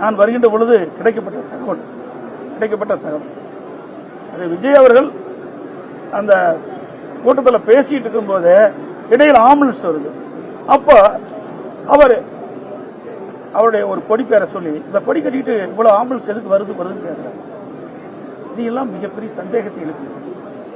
நான் வருகின்ற பொழுது கிடைக்கப்பட்ட தகவல் கிடைக்கப்பட்ட தகவல். அது விஜய் அவர்கள் அந்த கூட்டத்தில் பேசிட்டு இருக்கும்போது இடையில் ஆம்புலன்ஸ் வருது. அப்போ அவர் அவருடைய ஒரு கொடி பேரை சொல்லி இந்த கொடி கட்டிட்டு இவ்வளவு ஆம்புலன்ஸ் எதுக்கு வருது வருதுன்னு கேட்கிறார் இதெல்லாம் மிகப்பெரிய சந்தேகத்தை எழுப்பி